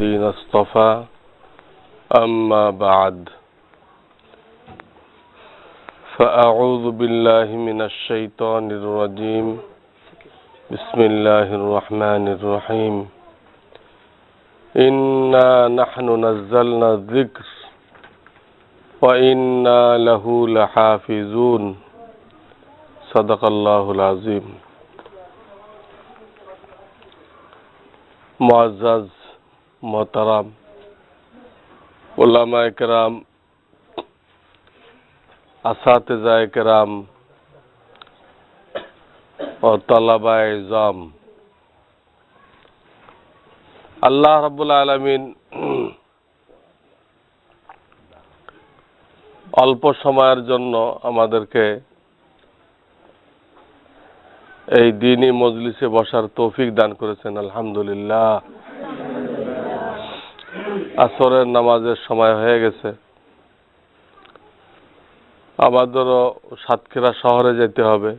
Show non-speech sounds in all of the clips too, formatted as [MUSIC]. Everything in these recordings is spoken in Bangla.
الذين اصطفى أما بعد. فأعوذ بالله من الشيطان الرجيم. بسم الله الرحمن الرحيم. إنا نحن نزلنا الذكر وإنا له لحافظون. صدق الله العظيم. معزز মোহতারাম ওলামা একরাম, আসাতেজা একরাম ও তালাবায় জাম আল্লাহ রাবুল আলমিন অল্প সময়ের জন্য আমাদেরকে এই দিনই মজলিসে বসার তৌফিক দান করেছেন, আলহামদুলিল্লাহ। আসরের নামাজের সময় হয়ে গেছে। আমাদেরও সাতক্ষীরা শহরে যেতে হবে,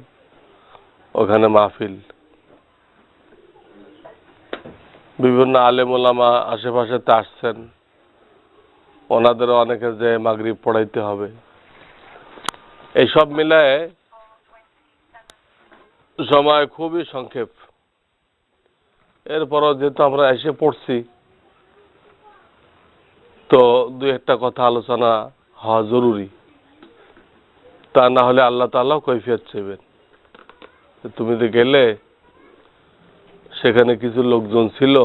ওখানে মাহফিল। বিভিন্ন আলেমুলামা আশেপাশেতে আসছেন। ওনাদেরও অনেকে যে মাগরিব পড়াইতে হবে। এইসব মিলায় সময় খুবই সংক্ষেপ। এরপরও যেহেতু আমরা এসে পড়ছি তো দুই একটা কথা আলোচনা হওয়া জরুরি। তা না হলে আল্লাহ তাল্লাহ কৈফিয়ত চেবেন তুমি যে গেলে, সেখানে কিছু লোকজন ছিল,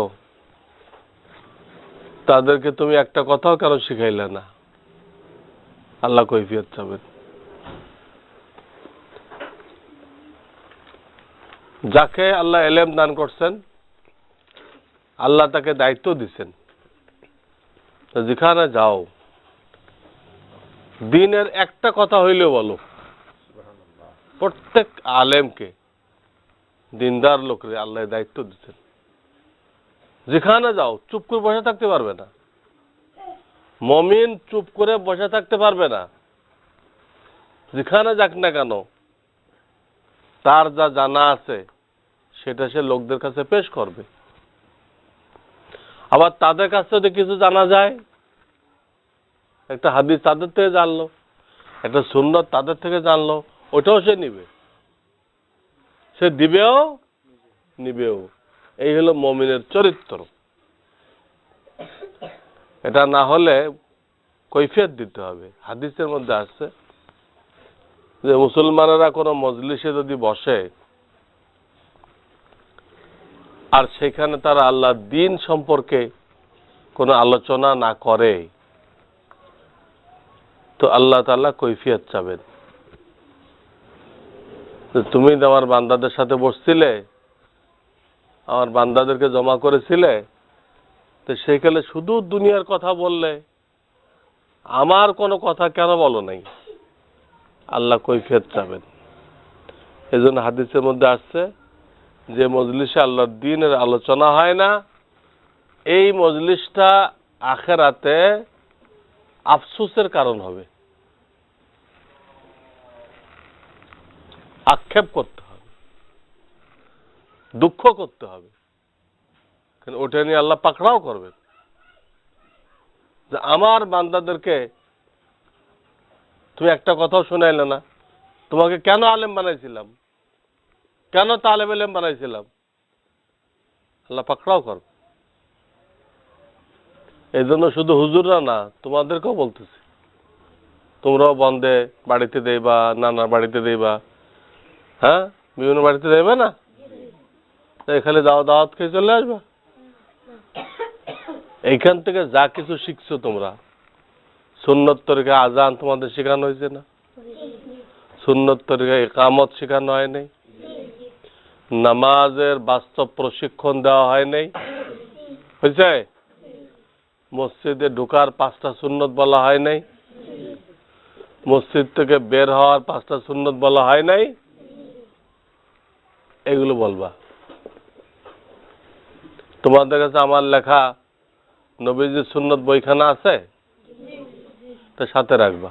তাদেরকে তুমি একটা কথাও কেন শিখাইলে না? আল্লাহ কৈফিয়ত চাবেন যাকে আল্লাহ এলেম দান করছেন, আল্লাহ তাকে দায়িত্ব দিছেন। যেখানে যাও। দিনের একটা কথা হইলেও বলো। প্রত্যেক আলেমকে দিনদার লোকরে আল্লাহ দায়িত্ব দিচ্ছেন যেখানে যাও, চুপ করে বসে থাকতে পারবে না। মমিন চুপ করে বসে থাকতে পারবে না। যেখানে যাক না কেন, তার যা জানা আছে, সেটা সে লোকদের কাছে পেশ করবে। আবার তাদের কাছ থেকে কিছু জানা যায়? একটা হাদিস তাদের থেকে জানলো, একটা সুন্দর তাদের থেকে জানলো, ওটাও সে নিবে। সে দিবেও, নিবেও। এই হলো মমিনের চরিত্র। এটা না হলে কৈফিয়ত দিতে হবে। হাদিসের মধ্যে আসছে যে, মুসলমানেরা কোনো মজলিসে যদি বসে আর সেখানে তারা আল্লাহ দিন সম্পর্কে কোনো আলোচনা না করে। তো আল্লাহ তাল্লাহ কৈফিয়ত চাবেন। তুমি আমার বান্দাদের সাথে বসছিলে, আমার বান্দাদেরকে জমা করেছিলে, তো সেখানে শুধু দুনিয়ার কথা বললে আমার কোনো কথা কেন বলো নাই? আল্লাহ কৈফিয়ত চাবেন। এই জন্য হাদিসের মধ্যে আসছে যে মজলিসে আল্লাহর দিনের আলোচনা হয় না, এই মজলিসটা আখেরাতে আফসোসের কারণ হবে। আক্ষেপ করতে হবে। দুঃখ করতে হবে। ওটা নিয়ে আল্লাহ পাকড়াও করবেন। যে আমার বান্দাদেরকে তুমি একটা কথাও শোনাইলে না। তোমাকে কেন আলেম বানাইছিলাম? কেন তালেব এলেম বানাইছিলাম? আল্লাহ পাকড়াও কর। এই জন্য শুধু হুজুররা না, তোমাদেরকেও বলতেছি। তোমরাও বন্ধে বাড়িতে দেবা নানার বাড়িতে দেবা হ্যাঁ? বিভিন্ন বাড়িতে দেবে না? এখানে দাওয়া দাওয়াত খেয়ে চলে আসবা। এইখান থেকে যা কিছু শিখছো তোমরা, সুন্নত তরিকা আজান তোমাদের শেখানো হয়েছে না? সুন্নত তরিকা একামত শেখানো হয় নাই নামাজের বাস্তব প্রশিক্ষণ দেওয়া হয় নাই। হয়েছে? মসজিদে ঢোকার পাঁচটা সুন্নত বলা হয় নাই। মসজিদ থেকে বের হওয়ার পাঁচটা সুন্নত বলা হয় নাই। এগুলো বলবা। তোমাদের কাছে আমার লেখা নবীজির সুন্নত বইখানা আছে? তা সাথে রাখবা।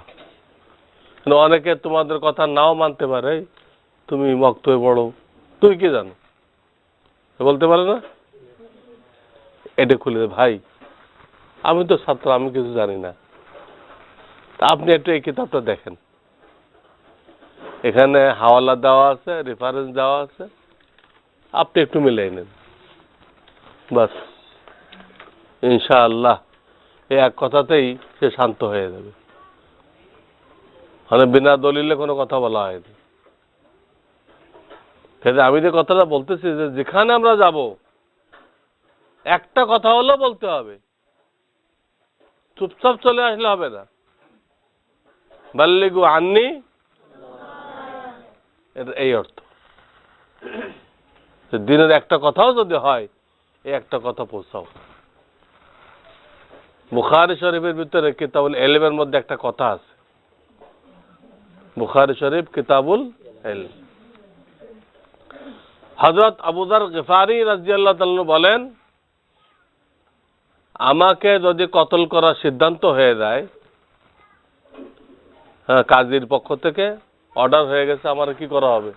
অনেকে তোমাদের কথা নাও মানতে পারে "এই, তুমি মক্তবে পড়ো। তুই কি জানো? বলতে পারে না? এটা খুলে ভাই। আমি তো ছাত্র, আমি কিছু জানি না। তা আপনি একটু এই কিতাবটা দেখেন। এখানে হাওয়ালা দেওয়া আছে রেফারেন্স দেওয়া আছে। আপনি একটু মিলাই নেন। বাস। ইনশাআল্লাহ, এই এক কথাতেই সে শান্ত হয়ে যাবে। মানে বিনা দলিলে কোনো কথা বলা হয়নি। কিন্তু আমি যে কথাটা বলতেছি যে যেখানে আমরা যাব, একটা কথা হলেও বলতে হবে। চুপচাপ চলে আসলে হবে না। বাল্লিগু আননি এই অর্থ। দিনের একটা কথাও যদি হয়, এই একটা কথা পৌঁছাও। বুখারি শরীফের ভিতরে কিতাবুল এলেমের মধ্যে একটা কথা আছে। বুখারি শরীফ কিতাবুল এলম হজরত আবুদার গেফারি রাজিয়াল্লাহ তাল্লু বলেন, আমাকে যদি কতল করার সিদ্ধান্ত হয়ে যায় হ্যাঁ কাজীর পক্ষ থেকে অর্ডার হয়ে গেছে, আমার কি করা হবে?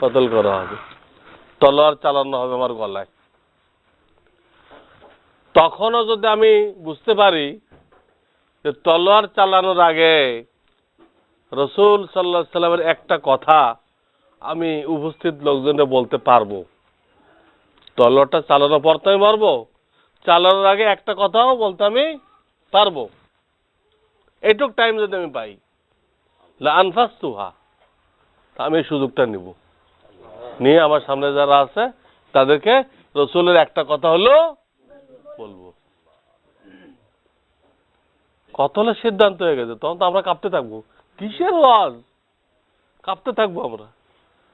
কতল করা হবে। তলোয়ার চালানো হবে আমার গলায়। তখনও যদি আমি বুঝতে পারি যে তলোয়ার চালানোর আগে রসুল সাল্লাহ সাল্লামের একটা কথা আমি উপস্থিত লোকজনে বলতে পারব। তলোয়ারটা চালানোর পর তো আমি মারবো। চালানোর আগে একটা কথাও বলতে আমি পারব। এটুক টাইম যদি আমি পাই। আনফাস তুহা আমি সুযোগটা নিব। নিয়ে আমার সামনে যারা আছে, তাদেরকে রসুলের একটা কথা হলো বলব। কত হলে সিদ্ধান্ত হয়ে গেছে, তখন তো আমরা কাঁপতে থাকব। কিসের ওয়াজ? কাঁপতে থাকব আমরা।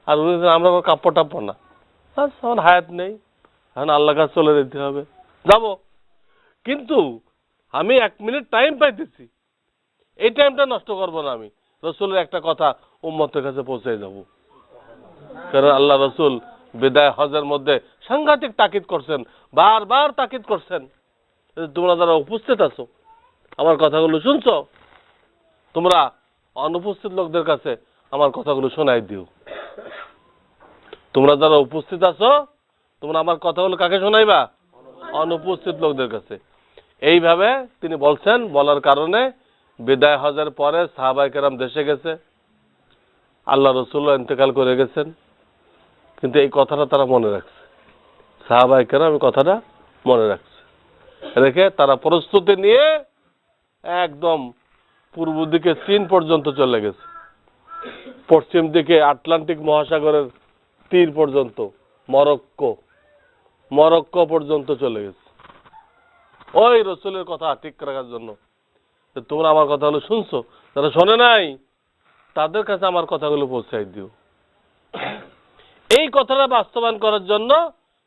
আর উনি আমরা আবার কাঁপড় টাপ্প না। ব্যাস, আমার হায়াত নেই। এখন আল্লাহ কাছে চলে যেতে হবে। যাব। কিন্তু আমি এক মিনিট টাইম পাইতেছি। এই টাইমটা নষ্ট করব না আমি। রসুলের একটা কথা উম্মতের কাছে পৌঁছে যাব কারণ আল্লাহ রসুল বিদায় হজের মধ্যে সাংঘাতিক তাকিদ করছেন। বারবার তাকিদ করছেন। তোমরা যারা উপস্থিত আছো আমার কথাগুলো শুনছো তোমরা অনুপস্থিত লোকদের কাছে আমার কথাগুলো শোনাই দিও। তোমরা যারা উপস্থিত আছো, তোমরা আমার কথাগুলো কাকে শোনাইবা? অনুপস্থিত লোকদের কাছে। এইভাবে তিনি বলছেন, বলার কারণে বিদায় হজের পরে সাহাবাই কেরাম দেশে গেছে। আল্লাহ রসুল্লাহ ইন্তেকাল করে গেছেন। কিন্তু এই কথাটা তারা মনে রাখছে। সাহাবাই কেরাম এই কথাটা মনে রাখছে। রেখে তারা প্রস্তুতি নিয়ে একদম পূর্ব দিকে চীন পর্যন্ত চলে গেছে। পশ্চিম দিকে আটলান্টিক মহাসাগরের তীর পর্যন্ত, মরক্কো মরক্কো পর্যন্ত চলে গেছে। ওই রসুলের কথা ঠিক রাখার জন্য তোমরা আমার কথাগুলো শুনছো, যারা শোনে নাই, তাদের কাছে আমার কথাগুলো পৌঁছাই দিও। এই কথাটা বাস্তবায়ন করার জন্য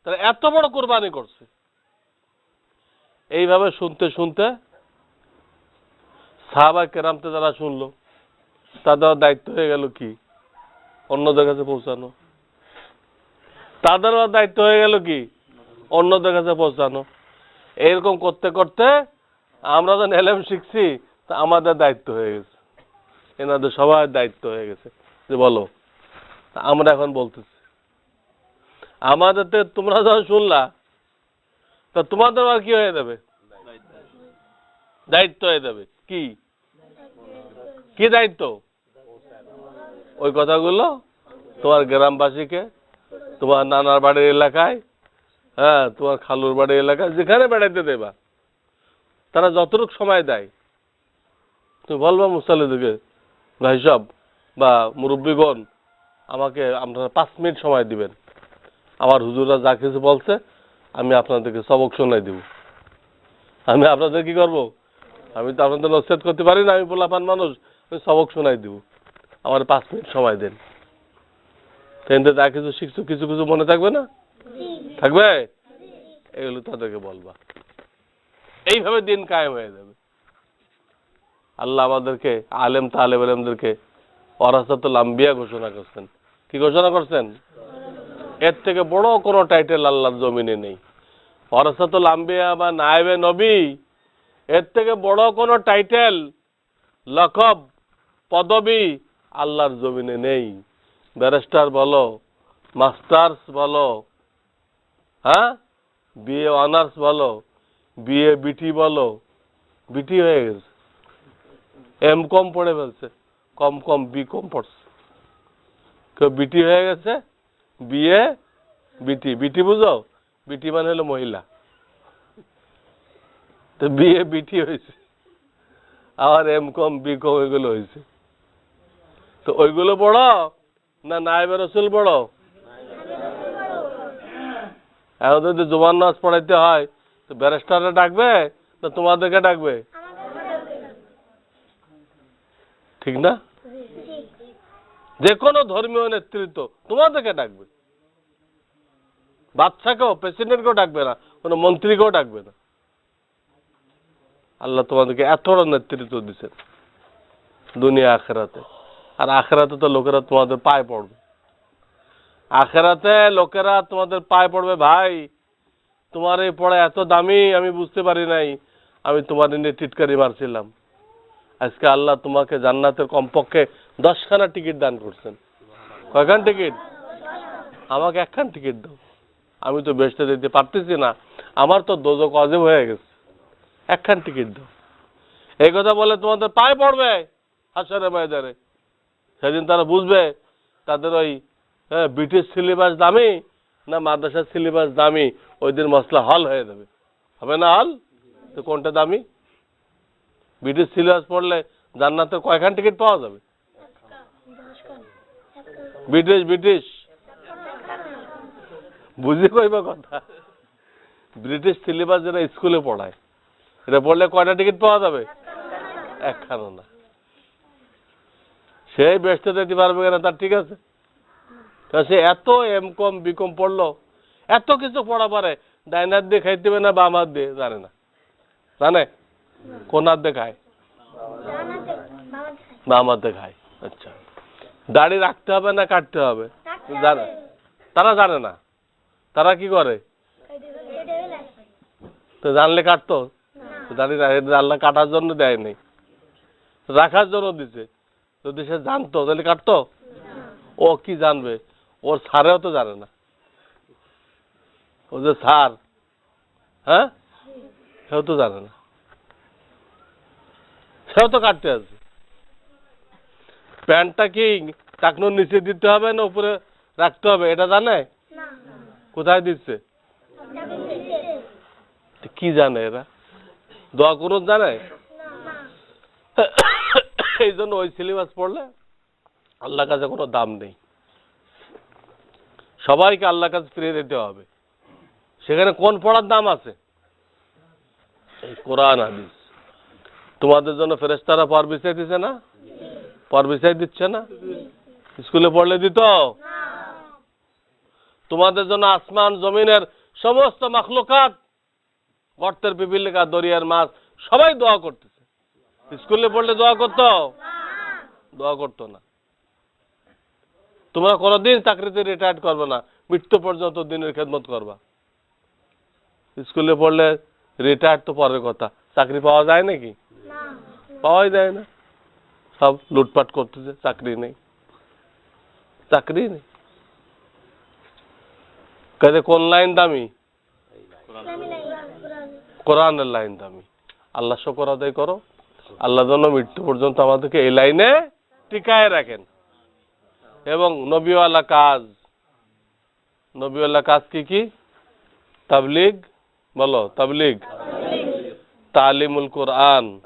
তারা এত বড় কোরবানি করছে। এইভাবে শুনতে শুনতে সাহাবা কেরামতে যারা শুনলো তাদের দায়িত্ব হয়ে গেল কি? অন্যদের কাছে পৌঁছানো। তাদেরও দায়িত্ব হয়ে গেল কি? অন্যদের কাছে পৌঁছানো। এরকম করতে করতে আমরা যখন এলএম শিখছি, তা আমাদের দায়িত্ব হয়ে গেছে। এনাদের সবার দায়িত্ব হয়ে গেছে। যে বলো আমরা এখন বলতেছি। আমাদের তোমরা যখন শুনলা, তা তোমাদের আর কি হয়ে যাবে? দায়িত্ব হয়ে যাবে। কি? কি দায়িত্ব? ওই কথাগুলো তোমার গ্রামবাসীকে, তোমার নানার বাড়ির এলাকায় হ্যাঁ তোমার খালুর বাড়ির এলাকায়, যেখানে বেড়াইতে দেবা, তারা যতটুকু সময় দেয়। তুমি বলবা মুসাল্লিদেরকে, ভাই সব বা মুরব্বীগণ, আমাকে আপনারা পাঁচ মিনিট সময় দিবেন। আমার হুজুরা যা কিছু বলছে, আমি আপনাদেরকে সবক শোনাই দিব। আমি আপনাদের কি করব? আমি তো আপনাদের নসিহত করতে পারি না, আমি পোলাপান মানুষ, আমি সবক শোনাই দিব। আমার পাঁচ মিনিট সময় দেন কিন্তু যা কিছু শিখছো, কিছু কিছু মনে থাকবে না? থাকবে? এগুলো তাদেরকে বলবা। এইভাবে দিন কায়েম হয়ে যাবে। আল্লাহ আমাদেরকে, আলেম তালেব আলেমদেরকে অরাসাতুল আম্বিয়া ঘোষণা করছেন। কি ঘোষণা করছেন? এর থেকে বড় কোনো টাইটেল আল্লাহর জমিনে নেই। অরাসাতুল আম্বিয়া বা নায়েবে নবী, এর থেকে বড় কোনো টাইটেল লকব, পদবি আল্লাহর জমিনে নেই। ব্যারিস্টার বলো, মাস্টার্স বলো হ্যাঁ? বিএ অনার্স বলো, বিএ বিটি বলো, বিটি হয়ে গেছে। এম কম পড়ে ফেলছে, কম কম বি কম পড়ছে। কেউ বিটি হয়ে গেছে, বিএ, বিটি। বিটি বুঝো? বিটি মানে হলো মহিলা। তো বিএ বিটি হয়েছে। আবার এম কম, বি কম এগুলো হয়েছে। তো ওইগুলো পড়ো? না নাইবে রসুল পড়ো? এখন যদি জুবান নাচ পড়াইতে হয়, তো ব্যারিস্টারে ডাকবে না তোমাদেরকে ডাকবে? ঠিক না? যে কোনো ধর্মীয় নেতৃত্ব তোমাদেরকে ডাকবে। বাচ্চাকেও প্রেসিডেন্টকেও ডাকবে না, কোনো মন্ত্রীকেও ডাকবে না। আল্লাহ তোমাদেরকে এত বড় নেতৃত্ব দিচ্ছেন দুনিয়া আখেরাতে। আর আখেরাতে তো লোকেরা তোমাদের পায়ে পড়বে। আখেরাতে লোকেরা তোমাদের পায়ে পড়বে, ভাই, তোমার এই পড়া এত দামি, আমি বুঝতে পারি নাই। আমি তোমার নিয়ে টিটকারি মারছিলাম। আজকে আল্লাহ তোমাকে জান্নাতের কমপক্ষে দশখানা টিকিট দান করছেন। কয়খান টিকিট? আমাকে একখান টিকিট দাও। আমি তো বেসতে দিতে পারতেছি না। আমার তো দোজক অজেব হয়ে গেছে। একখান টিকিট দাও। এই কথা বলে তোমাদের পায়ে পড়বে হাসরে ময়দানে। সেদিন তারা বুঝবে তাদের ওই হ্যাঁ, ব্রিটিশ সিলেবাস দামি না মাদ্রাসার সিলেবাস দামি ওই দিন মশলা হল হয়ে যাবে। হবে না হল? তো কোনটা দামি? ব্রিটিশ সিলেবাস পড়লে জান্নাতের কয়খান টিকিট পাওয়া যাবে? ব্রিটিশ ব্রিটিশ বুঝি কইবা কথা? ব্রিটিশ সিলেবাস যেটা স্কুলে পড়ায় এটা পড়লে কয়টা টিকিট পাওয়া যাবে? একখানও না। সেই ব্যস্ত দিতে পারবে কিনা? তার ঠিক আছে। তা সে এত এম কম বি কম পড়ল এত কিছু পড়া পারে ডাইন হাত দিয়ে খাইতে হবে না বাম হাত দিয়ে? জানে না। জানে? কোন হাত দিয়ে খায়। বাম হাত দিয়ে খায়। আচ্ছা। দাড়ি রাখতে হবে না কাটতে হবে? জানে? তারা জানে না। তারা কি করে? তো জানলে কাটতো? দাড়ি আল্লাহ কাটার জন্য দেয়নি। রাখার জন্য দিছে। যদি সে জানতো তাহলে কাটতো? ও কি জানবে? ওর স্যারেও তো জানে না। ও যে স্যার হ্যাঁ? সেও তো জানে না। সেও তো কাটতে আছে প্যান্টটা কি টাকনোর নিচে দিতে হবে না উপরে রাখতে হবে? এটা জানে? কোথায় দিচ্ছে? কি জানে এরা? দোয়া করুন জানে? [COUGHS] এই জন্য ওই সিলেবাস পড়লে আল্লাহর কাছে কোনো দাম নেই। সবাইকে আল্লাহর কাছে ফিরিয়ে দিতে হবে। সেখানে কোন পড়ার দাম আছে? এই কোরআন, হাদিস। তোমাদের জন্য ফেরেস্তারা পর বিছাই দিচ্ছে না? পর বিছাই দিচ্ছে না? স্কুলে পড়লে দিত? তোমাদের জন্য আসমান, জমিনের সমস্ত মাখলুকাত, গর্তের পিপিলিকা দরিয়ার মাছ, সবাই দোয়া করতেছে। স্কুলে পড়লে দোয়া করতো? দোয়া করতো না। তোমরা কোনোদিন চাকরিতে রিটায়ার্ড করবে না। মৃত্যু পর্যন্ত দিনের খেদমত করবা। স্কুলে পড়লে রিটায়ার্ড তো পরের কথা। চাকরি পাওয়া যায় নাকি? পাওয়াই যায় না। সব লুটপাট করতেছে চাকরি নেই। চাকরি নেই। কাজে কোন লাইন দামি? কোরআনের লাইন দামি। আল্লাহ শকর আদায় করো। আল্লাহ যেন মৃত্যু পর্যন্ত আমাদেরকে এই লাইনে টিকায় রাখেন। এবং নবীওয়ালা কাজ নবীওয়ালা কাজ কি কি? তাবলিগ, বলো, তাবলিগ। তালিমুল কোরআন।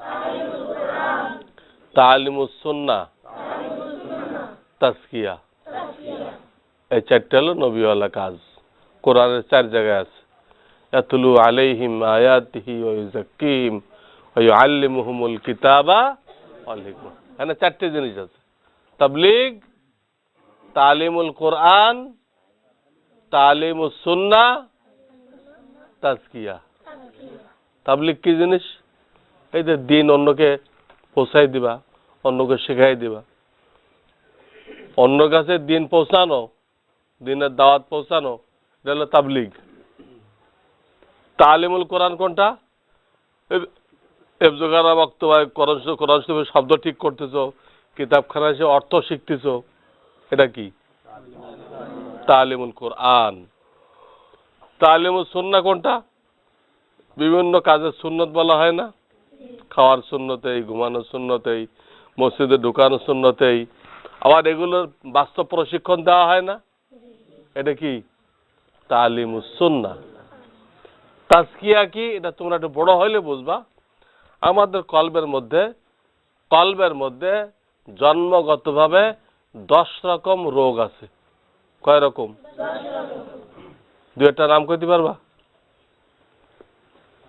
তালিমুস সুন্না। তাসকিয়া এই চারটে হলো নবীওয়ালা কাজ। কোরআনের চার জায়গায় আছে। ইয়াতলু আলাইহিম আয়াতিহি ওয়া ইউযাক্কিহিম ওয়া ইউআল্লিমুহুমুল কিতাবা ওয়াল হিকমা। এখানে চারটে জিনিস আছে। তাবলিগ, তালিমুল কোরআন, তালিমুস সুন্না তাজকিয়া। তাবলিগ কি জিনিস? এই যে দিন অন্যকে পৌঁছাই দিবা, অন্যকে শেখাই দিবা। অন্য কাছে দিন পৌঁছানো, দিনের দাওয়াত পৌঁছানো, এটা হলো তাবলিগ। তালিমুল কোরআন কোনটা? কোরআন শরীফের শব্দ ঠিক করতেছো কিতাবখানা এসে অর্থ শিখতেছ, এটা কি? তালিমুল কোরআন। তালিমুল সুন্না কোনটা? বিভিন্ন কাজের সুন্নত বলা হয় না? খাওয়ার সুন্নতেই, ঘুমানোর সুন্নতেই, মসজিদে ঢুকানোর সুন্নতেই। আবার এগুলোর বাস্তব প্রশিক্ষণ দেওয়া হয় না? এটা কি? তালিমুসুন্না তাজকিয়া কি? এটা তোমরা একটু বড় হইলে বুঝবা। আমাদের কলবের মধ্যে কলবের মধ্যে জন্মগতভাবে দশ রকম রোগ আছে। কয় রকম? দু একটা নাম কইতে পারবা?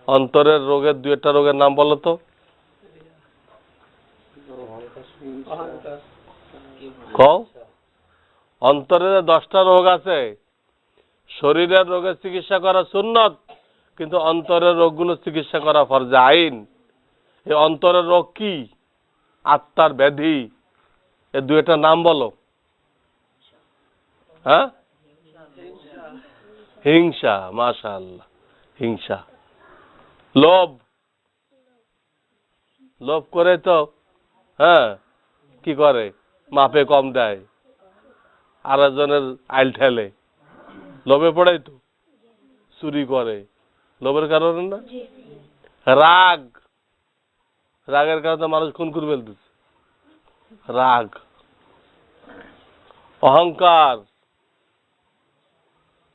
অন্তরের রোগের দু একটা রোগের নাম বলো তো। কও? অন্তরের দশটা রোগ আছে। শরীরের রোগের চিকিৎসা করা সুন্নত, কিন্তু অন্তরের রোগগুলো চিকিৎসা করা ফরজে আইন। এই অন্তরের রোগ কি? আত্মার ব্যাধি। এ দু একটা নাম বলো। হ্যাঁ? হিংসা মাশাআল্লাহ হিংসা। লোভ। লোভ করে তো হ্যাঁ কি করে? মাপে কম দেয়। আর একজনের আইল ঠেলে। লোভে পড়াই তো চুরি করে। লোভের কারণে না? রাগ। রাগের কারণে মানুষ খুন করে ফেলতেছে। রাগ। অহংকার।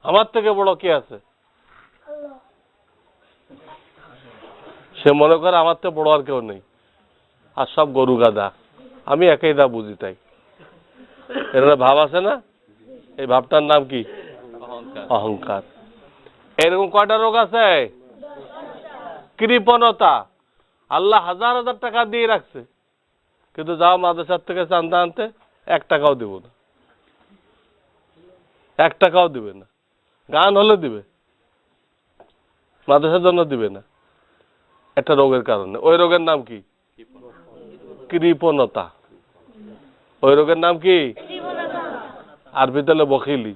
আমার থেকে বড় কে আছে? সে মনে করে আমার থেকে বড় আর কেউ নেই। আর সব গরু গাদা আমি একাই দা বুঝি তাই। এর ভাব আছে না? এই ভাবটার নাম কি? অহংকার। এরকম কয়টা রোগ আছে? কৃপণতা। আল্লাহ হাজার হাজার টাকা দিয়ে রাখছে। কিন্তু যাও মাদ্রাসার থেকে চান্দা আনতে, এক টাকাও দিব না। এক টাকাও দিবে না। গান হলে দিবে। মাদ্রাসার জন্য দিবে না। একটা রোগের কারণে। ওই রোগের নাম কি? কৃপণতা। ওই রোগের নাম কি? আরবিতে হলো বখিলি।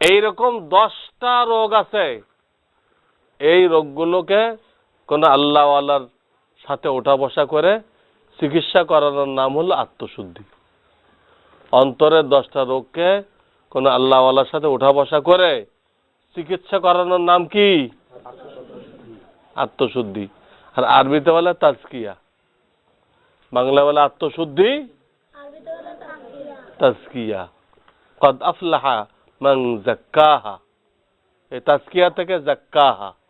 এইরকম দশটা রোগ আছে। এই রোগগুলোকে কোন আল্লাহওয়ালার সাথে ওঠা বসা করে চিকিৎসা করানোর নাম হলো আত্মশুদ্ধি। অন্তরের দশটা রোগকে কোন আল্লাহওয়ালার সাথে ওঠা বসা করে চিকিৎসা করানোর নাম কি? আত্মশুদ্ধি। আর আরবিতে বলে তাজকিয়া। বাংলা বলে আত্মশুদ্ধি? তাজকিয়া। কদ আফলাহা মান জাক্কাহা। এই তাজকিয়া থেকে জাক্কাহা।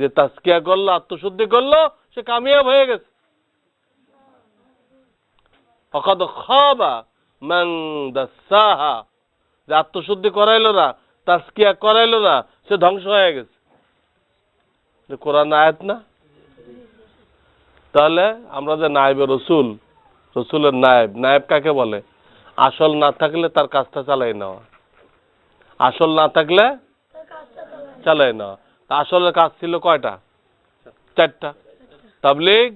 যে তাজকিয়া করল আত্মশুদ্ধি করল সে কামিয়াব হয়ে গেছে। অকদ খাবা মান দাসাহা। যে আত্মশুদ্ধি করাইলো না তাজকিয়া করাইলো না সে ধ্বংস হয়ে গেছে। যে কোরআন আয়াত না? তাহলে আমরা যে নায়েবে রসুল রসুলের নায়েব নায়েব কাকে বলে? আসল না থাকলে তার কাজটা চালাই নেওয়া। আসল না থাকলে চালাই নেওয়া। তা আসলের কাজ ছিল কয়টা? চারটা। তাবলিগ?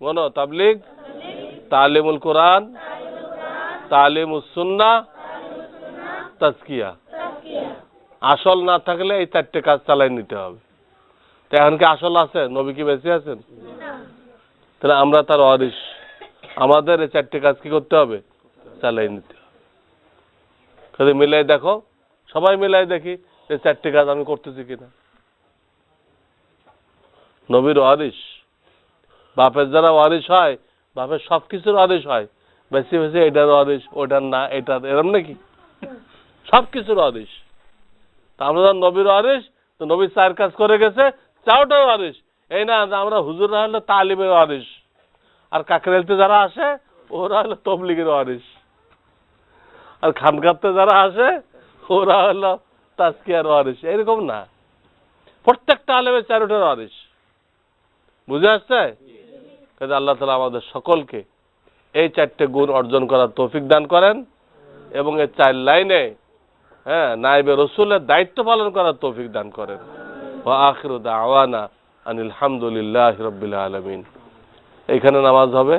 বলো, তাবলিগ? তালিমুল কোরআন? তালিমুস সুন্না? তাজকিয়া। আসল না থাকলে এই চারটে কাজ চালাই নিতে হবে। তো এখন কি আসল আছে? নবী কি বেঁচে আছেন? তাহলে আমরা তার অরিস আমাদের এই চারটে কাজ কি করতে হবে? চালাই নিতে হবে। মিলাই দেখো। সবাই মিলাই দেখি এই চারটে কাজ আমি করতেছি কিনা। নবীর ওয়ারিস বাপের যারা ওয়ারিস হয়, বাপের সব কিছুর ওয়ারিস হয়। বেশি বেশি এটার ওয়ারিস ওটার না, এটার, এরম নাকি? সব কিছুর ওয়ারিস তা আমরা যখন নবীর ওয়ারিস তো নবীর চার কাজ করে গেছে চাওটাও ওয়ারিস এই না আমরা হুজুররা হলো তালিমের ওয়ারিস আর কাকরেলতে যারা আসে, ওরা হলো তবলিগের ওয়ারিস আর খানকাতে যারা আসে, ওরা হলো তাস্কিয়ার ওয়ারিস এরকম না। প্রত্যেকটা আলেমের চারোটার ওয়ারিস বুঝে আসছে কাজে আল্লাহ তালা আমাদের সকলকে এই চারটে গুণ অর্জন করার তৌফিক দান করেন এবং এই চার লাইনে হ্যাঁ নাইবে রসুলের দায়িত্ব পালন করার তৌফিক দান করেন। ও আখির আওয়ানা আনিল হামদুলিল্লাহ রবিল আলমিন। এইখানে নামাজ হবে।